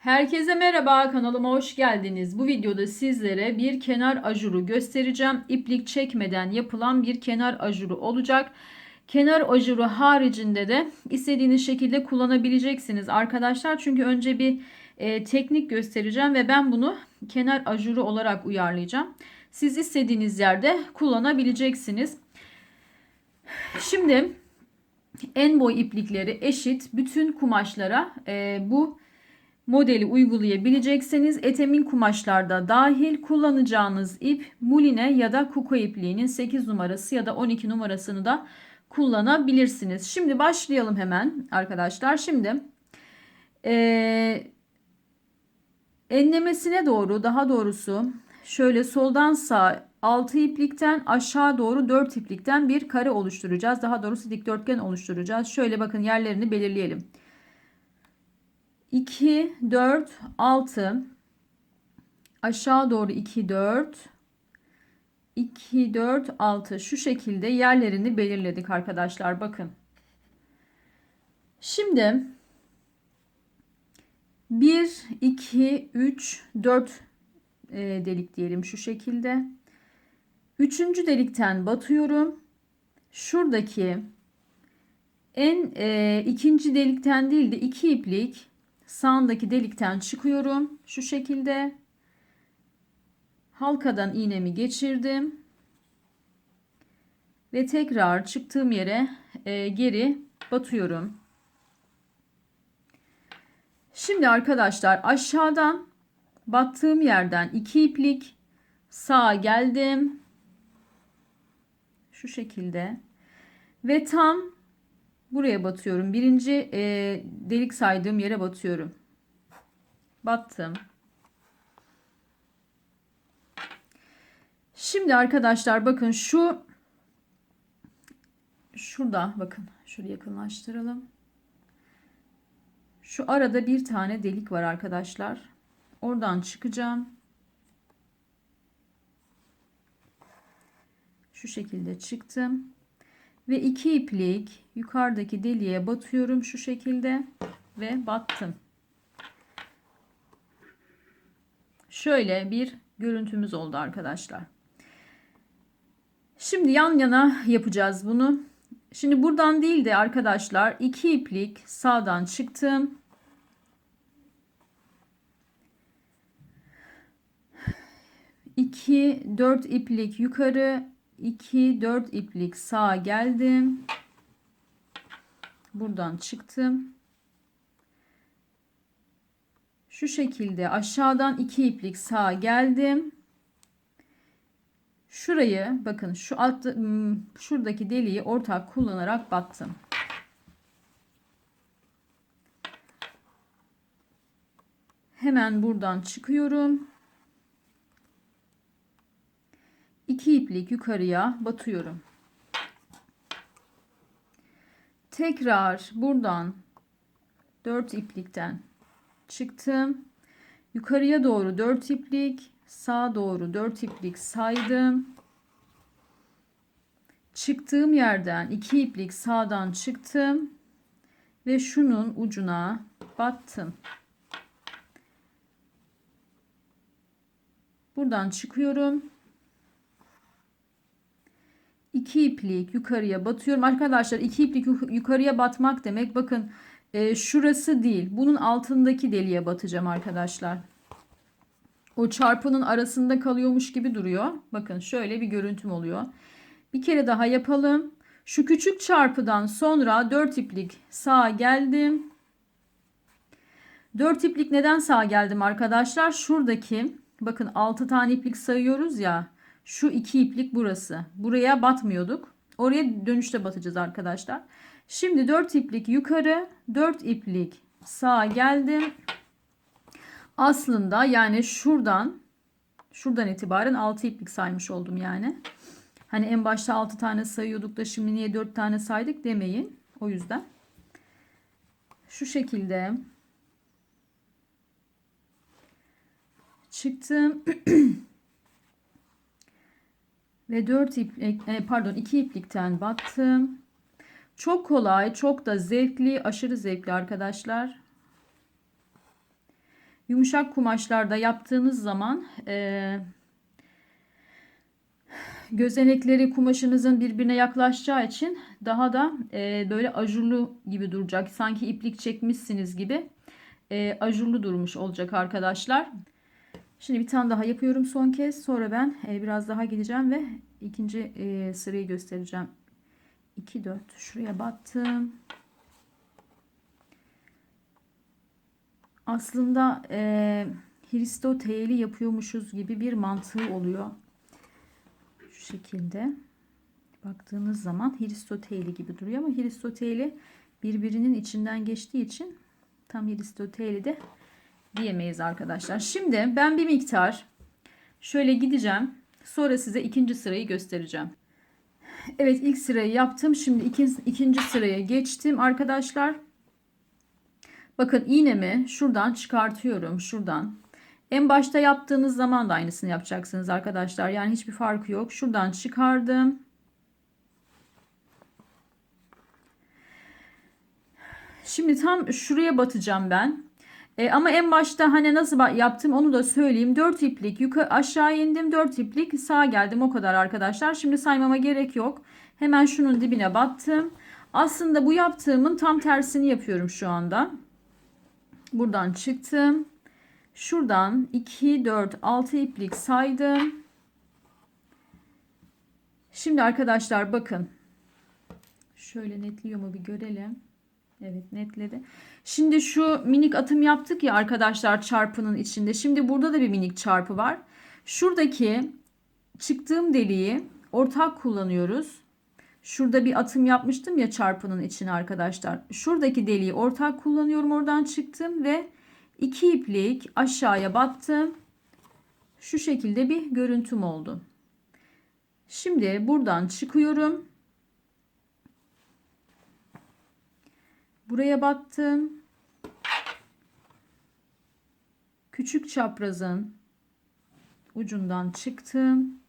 Herkese merhaba kanalıma hoş geldiniz. Bu videoda sizlere bir kenar ajuru göstereceğim. İplik çekmeden yapılan bir kenar ajuru olacak. Kenar ajuru haricinde de istediğiniz şekilde kullanabileceksiniz arkadaşlar. Çünkü önce bir e, teknik göstereceğim ve ben bunu kenar ajuru olarak uyarlayacağım. Siz istediğiniz yerde kullanabileceksiniz. Şimdi en boy iplikleri eşit bütün kumaşlara e, bu modeli uygulayabileceksiniz. Etemin kumaşlarda dahil kullanacağınız ip muline ya da kuko ipliğinin 8 numarası ya da 12 numarasını da kullanabilirsiniz. Şimdi başlayalım hemen arkadaşlar. Şimdi e, enlemesine doğru daha doğrusu şöyle soldan sağa 6 iplikten aşağı doğru 4 iplikten bir kare oluşturacağız. Daha doğrusu dikdörtgen oluşturacağız. Şöyle bakın yerlerini belirleyelim. 2, 4, 6 aşağı doğru 2, 4 2, 4, 6 şu şekilde yerlerini belirledik arkadaşlar bakın. Şimdi 1, 2, 3, 4 delik diyelim şu şekilde. Üçüncü delikten batıyorum. Şuradaki en e, ikinci delikten değil de iki iplik sağındaki delikten çıkıyorum. Şu şekilde halkadan iğnemi geçirdim. Ve tekrar çıktığım yere e, geri batıyorum. Şimdi arkadaşlar aşağıdan battığım yerden iki iplik sağa geldim. Şu şekilde. Ve tam buraya batıyorum. Birinci e, delik saydığım yere batıyorum. Battım. Şimdi arkadaşlar bakın şu şurada bakın şöyle yakınlaştıralım. Şu arada bir tane delik var arkadaşlar. Oradan çıkacağım. Şu şekilde çıktım. Ve iki iplik yukarıdaki deliğe batıyorum şu şekilde ve battım. Şöyle bir görüntümüz oldu arkadaşlar. Şimdi yan yana yapacağız bunu. Şimdi buradan değil de arkadaşlar iki iplik sağdan çıktım. İki dört iplik yukarı 2 4 iplik sağa geldim. Buradan çıktım. Şu şekilde aşağıdan 2 iplik sağa geldim. Şurayı bakın şu alt hmm, şuradaki deliği ortak kullanarak battım. Hemen buradan çıkıyorum. 2 iplik yukarıya batıyorum. Tekrar buradan 4 iplikten çıktım. Yukarıya doğru 4 iplik, sağa doğru 4 iplik saydım. Çıktığım yerden 2 iplik sağdan çıktım ve şunun ucuna battım. Buradan çıkıyorum. 2 iplik yukarıya batıyorum. Arkadaşlar 2 iplik yukarıya batmak demek bakın e, şurası değil. Bunun altındaki deliğe batacağım arkadaşlar. O çarpının arasında kalıyormuş gibi duruyor. Bakın şöyle bir görüntüm oluyor. Bir kere daha yapalım. Şu küçük çarpıdan sonra 4 iplik sağa geldim. 4 iplik neden sağa geldim arkadaşlar? Şuradaki bakın 6 tane iplik sayıyoruz ya. Şu iki iplik burası. Buraya batmıyorduk. Oraya dönüşte batacağız arkadaşlar. Şimdi 4 iplik yukarı, 4 iplik sağa geldim. Aslında yani şuradan şuradan itibaren 6 iplik saymış oldum yani. Hani en başta 6 tane sayıyorduk da şimdi niye 4 tane saydık demeyin. O yüzden. Şu şekilde çıktım. Ve 4 iplik e, pardon 2 iplikten battım. Çok kolay, çok da zevkli, aşırı zevkli arkadaşlar. Yumuşak kumaşlarda yaptığınız zaman e, gözenekleri kumaşınızın birbirine yaklaşacağı için daha da e, böyle ajurlu gibi duracak. Sanki iplik çekmişsiniz gibi e, ajurlu durmuş olacak arkadaşlar. Şimdi bir tane daha yapıyorum son kez. Sonra ben e, biraz daha gideceğim ve ikinci e, sırayı göstereceğim. 2 4 şuraya battım. Aslında e, Hristoteyli yapıyormuşuz gibi bir mantığı oluyor. Şu şekilde baktığınız zaman Hristoteyli gibi duruyor ama Hristoteyli birbirinin içinden geçtiği için tam Hristoteyli de diyemeyiz arkadaşlar. Şimdi ben bir miktar şöyle gideceğim. Sonra size ikinci sırayı göstereceğim. Evet ilk sırayı yaptım. Şimdi ikinci, ikinci sıraya geçtim arkadaşlar. Bakın iğnemi şuradan çıkartıyorum. Şuradan. En başta yaptığınız zaman da aynısını yapacaksınız arkadaşlar. Yani hiçbir farkı yok. Şuradan çıkardım. Şimdi tam şuraya batacağım ben. E, ama en başta hani nasıl yaptım onu da söyleyeyim. 4 iplik yukarı aşağı indim. 4 iplik sağa geldim. O kadar arkadaşlar. Şimdi saymama gerek yok. Hemen şunun dibine battım. Aslında bu yaptığımın tam tersini yapıyorum şu anda. Buradan çıktım. Şuradan 2, 4, 6 iplik saydım. Şimdi arkadaşlar bakın. Şöyle netliyor mu bir görelim. Evet netledi. Şimdi şu minik atım yaptık ya arkadaşlar çarpının içinde. Şimdi burada da bir minik çarpı var. Şuradaki çıktığım deliği ortak kullanıyoruz. Şurada bir atım yapmıştım ya çarpının içine arkadaşlar. Şuradaki deliği ortak kullanıyorum. Oradan çıktım ve iki iplik aşağıya battım. Şu şekilde bir görüntüm oldu. Şimdi buradan çıkıyorum. Buraya battım. Küçük çaprazın ucundan çıktım.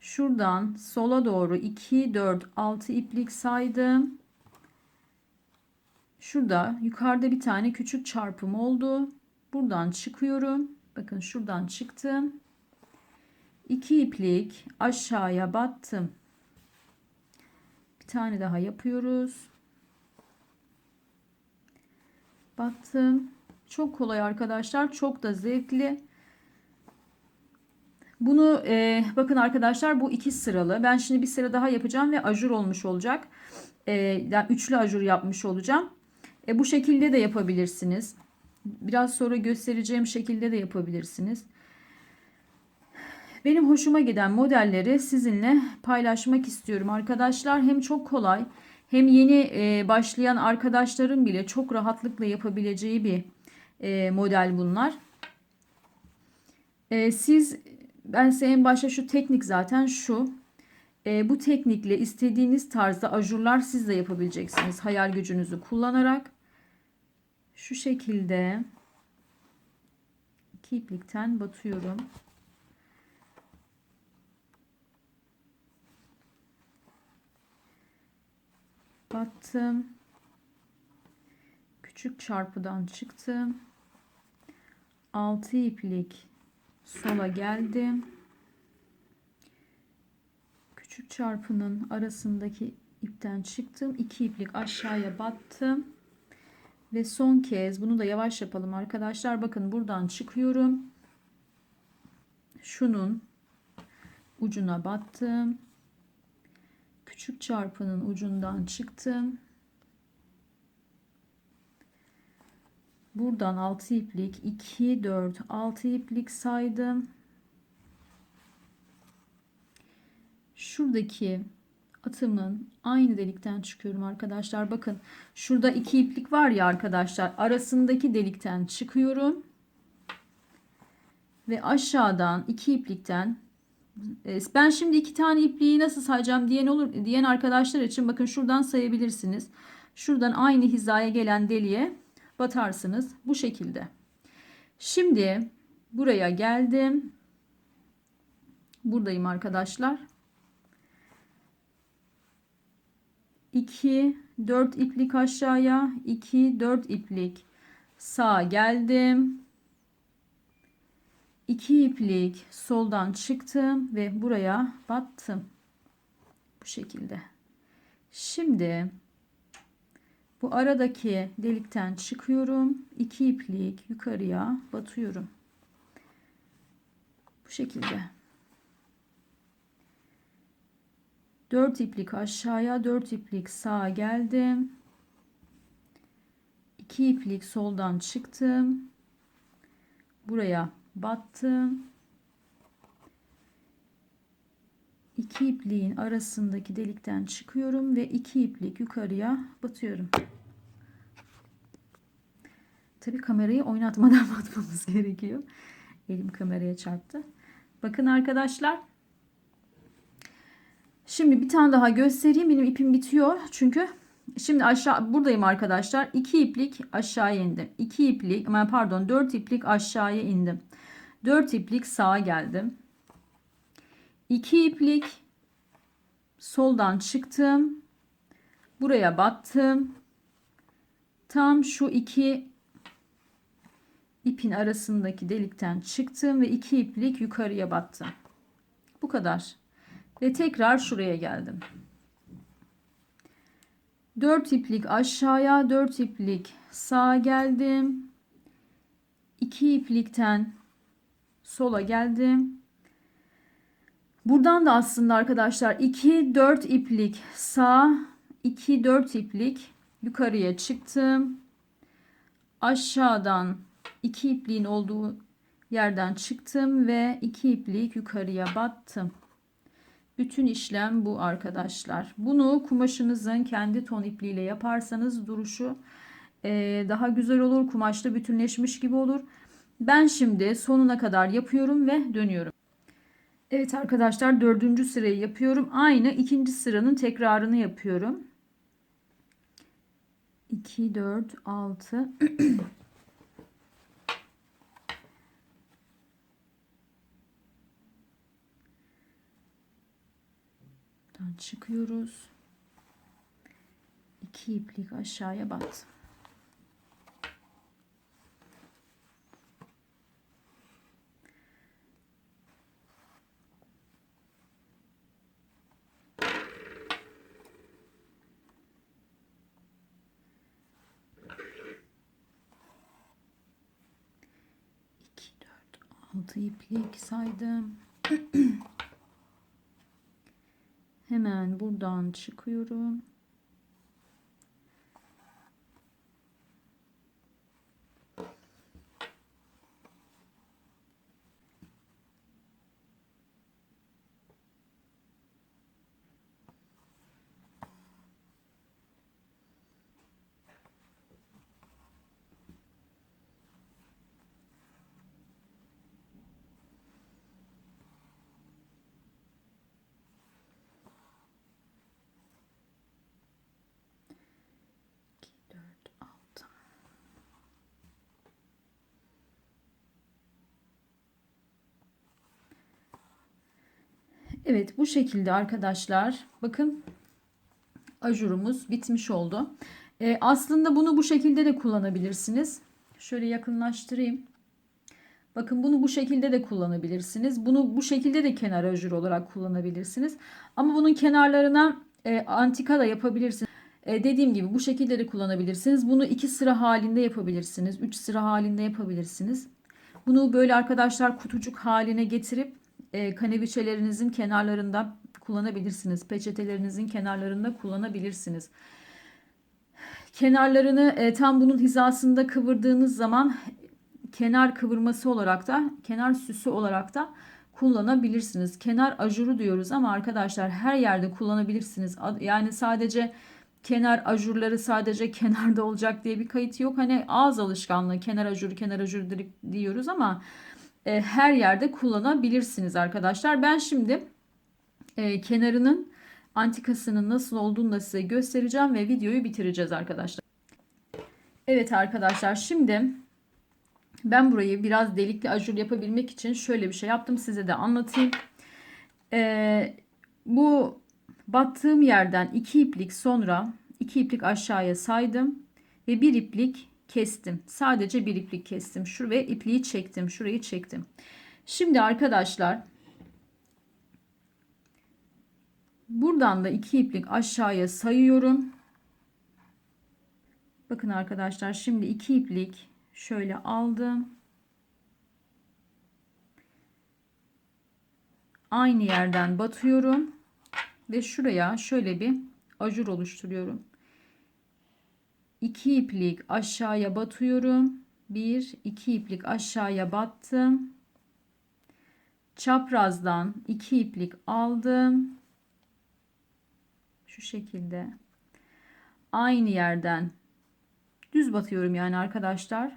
Şuradan sola doğru 2, 4, 6 iplik saydım. Şurada yukarıda bir tane küçük çarpım oldu. Buradan çıkıyorum. Bakın şuradan çıktım. 2 iplik aşağıya battım. Bir tane daha yapıyoruz. Battım. Çok kolay arkadaşlar. Çok da zevkli. Bunu e, bakın arkadaşlar bu iki sıralı. Ben şimdi bir sıra daha yapacağım ve ajur olmuş olacak. E, yani üçlü ajur yapmış olacağım. E, bu şekilde de yapabilirsiniz. Biraz sonra göstereceğim şekilde de yapabilirsiniz. Benim hoşuma giden modelleri sizinle paylaşmak istiyorum arkadaşlar. Hem çok kolay hem yeni e, başlayan arkadaşların bile çok rahatlıkla yapabileceği bir e, model bunlar. E, siz ben size en başta şu teknik zaten şu. E, bu teknikle istediğiniz tarzda ajurlar siz de yapabileceksiniz. Hayal gücünüzü kullanarak. Şu şekilde iki iplikten batıyorum. Battım. Küçük çarpıdan çıktım. 6 iplik sola geldim. Küçük çarpının arasındaki ipten çıktım. 2 iplik aşağıya battım. Ve son kez bunu da yavaş yapalım arkadaşlar. Bakın buradan çıkıyorum. Şunun ucuna battım küçük çarpının ucundan çıktım. Buradan 6 iplik 2 4 6 iplik saydım. Şuradaki atımın aynı delikten çıkıyorum arkadaşlar. Bakın şurada iki iplik var ya arkadaşlar. Arasındaki delikten çıkıyorum. Ve aşağıdan iki iplikten ben şimdi iki tane ipliği nasıl sayacağım diyen olur diyen arkadaşlar için bakın şuradan sayabilirsiniz. Şuradan aynı hizaya gelen deliğe batarsınız bu şekilde. Şimdi buraya geldim. Buradayım arkadaşlar. 2 4 iplik aşağıya 2 4 iplik sağa geldim. 2 iplik soldan çıktım ve buraya battım. Bu şekilde. Şimdi bu aradaki delikten çıkıyorum. 2 iplik yukarıya batıyorum. Bu şekilde. 4 iplik aşağıya, 4 iplik sağa geldim. 2 iplik soldan çıktım. Buraya battım. 2 ipliğin arasındaki delikten çıkıyorum ve 2 iplik yukarıya batıyorum. Tabi kamerayı oynatmadan batmamız gerekiyor. Elim kameraya çarptı. Bakın arkadaşlar. Şimdi bir tane daha göstereyim. Benim ipim bitiyor. Çünkü şimdi aşağı buradayım arkadaşlar. 2 iplik aşağıya indim. 2 iplik pardon 4 iplik aşağıya indim. 4 iplik sağa geldim. 2 iplik soldan çıktım. Buraya battım. Tam şu iki ipin arasındaki delikten çıktım ve iki iplik yukarıya battım. Bu kadar. Ve tekrar şuraya geldim. 4 iplik aşağıya, 4 iplik sağa geldim. 2 iplikten sola geldim. Buradan da aslında arkadaşlar 2 4 iplik sağ 2 4 iplik yukarıya çıktım. Aşağıdan 2 ipliğin olduğu yerden çıktım ve 2 iplik yukarıya battım. Bütün işlem bu arkadaşlar. Bunu kumaşınızın kendi ton ipliğiyle yaparsanız duruşu daha güzel olur. Kumaşta bütünleşmiş gibi olur. Ben şimdi sonuna kadar yapıyorum ve dönüyorum. Evet arkadaşlar dördüncü sırayı yapıyorum. Aynı ikinci sıranın tekrarını yapıyorum. 2, 4, 6. çıkıyoruz. 2 iplik aşağıya battım. altı iplik saydım. Hemen buradan çıkıyorum. Evet bu şekilde arkadaşlar. Bakın ajurumuz bitmiş oldu. Ee, aslında bunu bu şekilde de kullanabilirsiniz. Şöyle yakınlaştırayım. Bakın bunu bu şekilde de kullanabilirsiniz. Bunu bu şekilde de kenar ajur olarak kullanabilirsiniz. Ama bunun kenarlarına e, antika da yapabilirsiniz. E, dediğim gibi bu şekilde de kullanabilirsiniz. Bunu iki sıra halinde yapabilirsiniz. Üç sıra halinde yapabilirsiniz. Bunu böyle arkadaşlar kutucuk haline getirip e, kaneviçelerinizin kenarlarında kullanabilirsiniz. Peçetelerinizin kenarlarında kullanabilirsiniz. Kenarlarını e, tam bunun hizasında kıvırdığınız zaman kenar kıvırması olarak da kenar süsü olarak da kullanabilirsiniz. Kenar ajuru diyoruz ama arkadaşlar her yerde kullanabilirsiniz. Yani sadece kenar ajurları sadece kenarda olacak diye bir kayıt yok. Hani ağız alışkanlığı kenar ajuru kenar ajuru diyoruz ama e, her yerde kullanabilirsiniz arkadaşlar. Ben şimdi e, kenarının antikasının nasıl olduğunu da size göstereceğim ve videoyu bitireceğiz arkadaşlar. Evet arkadaşlar şimdi ben burayı biraz delikli ajur yapabilmek için şöyle bir şey yaptım. Size de anlatayım. Ee, bu battığım yerden iki iplik sonra iki iplik aşağıya saydım ve bir iplik kestim. Sadece bir iplik kestim. Şuraya ipliği çektim. Şurayı çektim. Şimdi arkadaşlar buradan da iki iplik aşağıya sayıyorum. Bakın arkadaşlar şimdi iki iplik şöyle aldım. Aynı yerden batıyorum ve şuraya şöyle bir ajur oluşturuyorum. 2 iplik aşağıya batıyorum. 1 2 iplik aşağıya battım. Çaprazdan 2 iplik aldım. Şu şekilde. Aynı yerden düz batıyorum yani arkadaşlar.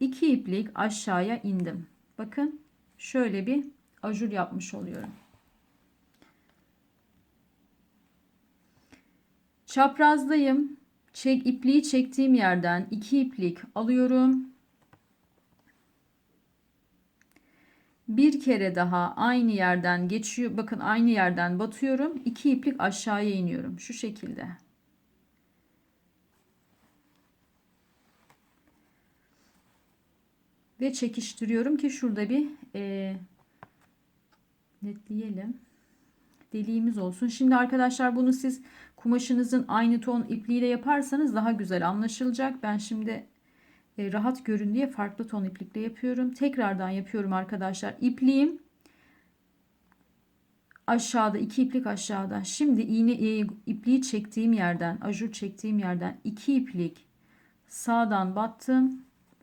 2 iplik aşağıya indim. Bakın şöyle bir ajur yapmış oluyorum. Çaprazdayım. Çek ipliği çektiğim yerden iki iplik alıyorum. Bir kere daha aynı yerden geçiyor. Bakın aynı yerden batıyorum. İki iplik aşağıya iniyorum. Şu şekilde. Ve çekiştiriyorum ki şurada bir e, netleyelim. Deliğimiz olsun. Şimdi arkadaşlar bunu siz kumaşınızın aynı ton ipliğiyle yaparsanız daha güzel anlaşılacak. Ben şimdi e, rahat görün diye farklı ton iplikle yapıyorum. Tekrardan yapıyorum arkadaşlar. İpliğim aşağıda iki iplik aşağıda. Şimdi iğne e, ipliği çektiğim yerden, ajur çektiğim yerden iki iplik sağdan battım,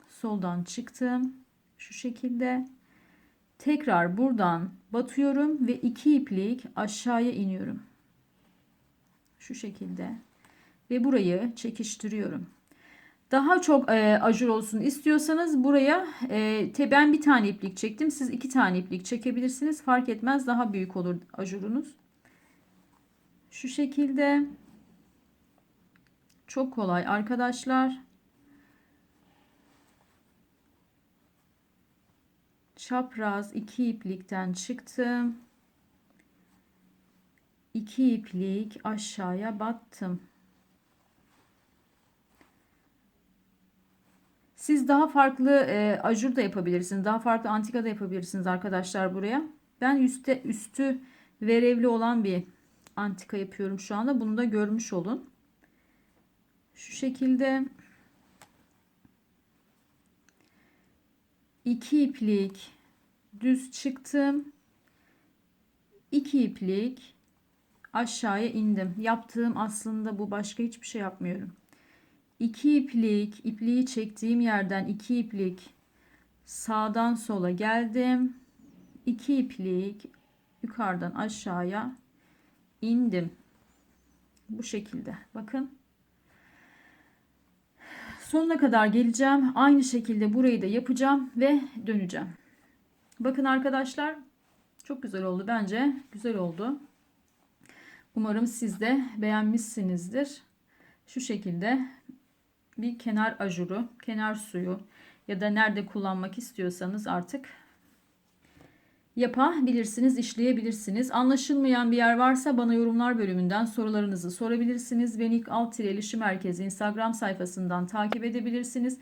soldan çıktım. Şu şekilde tekrar buradan batıyorum ve iki iplik aşağıya iniyorum. Şu şekilde ve burayı çekiştiriyorum. Daha çok e, ajur olsun istiyorsanız buraya e, te, ben bir tane iplik çektim. Siz iki tane iplik çekebilirsiniz. Fark etmez daha büyük olur ajurunuz. Şu şekilde. Çok kolay arkadaşlar. Çapraz iki iplikten çıktım. 2 iplik aşağıya battım. Siz daha farklı e, ajur da yapabilirsiniz. Daha farklı antika da yapabilirsiniz arkadaşlar buraya. Ben üstte üstü verevli olan bir antika yapıyorum şu anda. Bunu da görmüş olun. Şu şekilde iki iplik düz çıktım. 2 iplik aşağıya indim. Yaptığım aslında bu başka hiçbir şey yapmıyorum. 2 iplik ipliği çektiğim yerden 2 iplik sağdan sola geldim. 2 iplik yukarıdan aşağıya indim. Bu şekilde. Bakın. Sonuna kadar geleceğim. Aynı şekilde burayı da yapacağım ve döneceğim. Bakın arkadaşlar çok güzel oldu bence. Güzel oldu. Umarım siz de beğenmişsinizdir. Şu şekilde bir kenar ajuru, kenar suyu ya da nerede kullanmak istiyorsanız artık yapabilirsiniz, işleyebilirsiniz. Anlaşılmayan bir yer varsa bana yorumlar bölümünden sorularınızı sorabilirsiniz. Beni ilk alt ilişki merkezi Instagram sayfasından takip edebilirsiniz.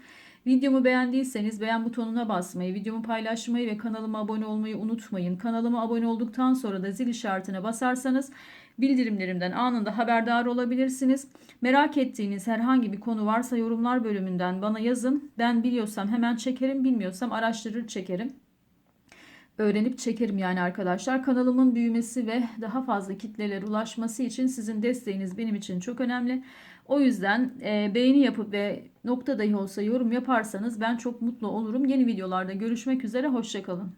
Videomu beğendiyseniz beğen butonuna basmayı, videomu paylaşmayı ve kanalıma abone olmayı unutmayın. Kanalıma abone olduktan sonra da zil işaretine basarsanız bildirimlerimden anında haberdar olabilirsiniz. Merak ettiğiniz herhangi bir konu varsa yorumlar bölümünden bana yazın. Ben biliyorsam hemen çekerim, bilmiyorsam araştırır çekerim. Öğrenip çekerim yani arkadaşlar. Kanalımın büyümesi ve daha fazla kitlelere ulaşması için sizin desteğiniz benim için çok önemli. O yüzden e, beğeni yapıp ve nokta dahi olsa yorum yaparsanız ben çok mutlu olurum. Yeni videolarda görüşmek üzere. Hoşçakalın.